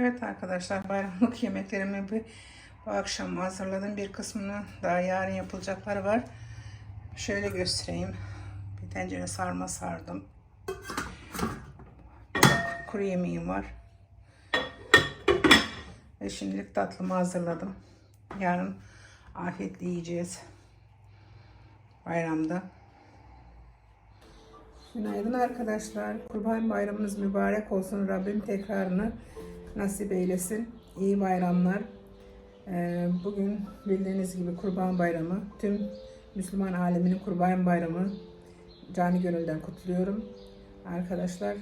Evet arkadaşlar bayramlık yemeklerimi bir, bu akşam hazırladım. Bir kısmını daha yarın yapılacakları var. Şöyle göstereyim. Bir tencere sarma sardım. Kuru yemeğim var. Ve şimdilik tatlımı hazırladım. Yarın afiyetle yiyeceğiz. Bayramda. Günaydın arkadaşlar. Kurban bayramınız mübarek olsun. Rabbim tekrarını nasip eylesin. İyi bayramlar. Ee, Bugün bildiğiniz gibi Kurban Bayramı. Tüm Müslüman aleminin Kurban Bayramı cani gönülden kutluyorum. Arkadaşlar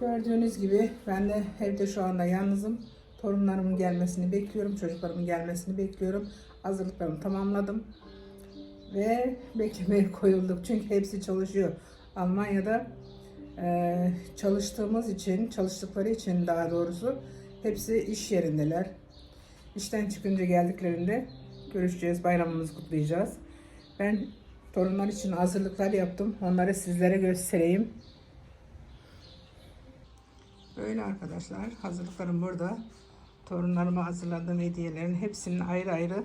gördüğünüz gibi ben de evde şu anda yalnızım. Torunlarımın gelmesini bekliyorum. Çocuklarımın gelmesini bekliyorum. Hazırlıklarımı tamamladım. Ve beklemeye koyulduk. Çünkü hepsi çalışıyor. Almanya'da e, çalıştığımız için, çalıştıkları için daha doğrusu hepsi iş yerindeler. İşten çıkınca geldiklerinde görüşeceğiz, bayramımızı kutlayacağız. Ben torunlar için hazırlıklar yaptım. Onları sizlere göstereyim. Böyle arkadaşlar, hazırlıklarım burada. Torunlarıma hazırladığım hediyelerin hepsinin ayrı ayrı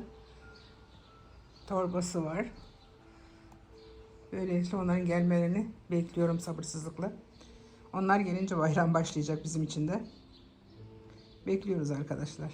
torbası var. Böylelikle onların gelmelerini bekliyorum sabırsızlıkla. Onlar gelince bayram başlayacak bizim için de. Bekliyoruz arkadaşlar.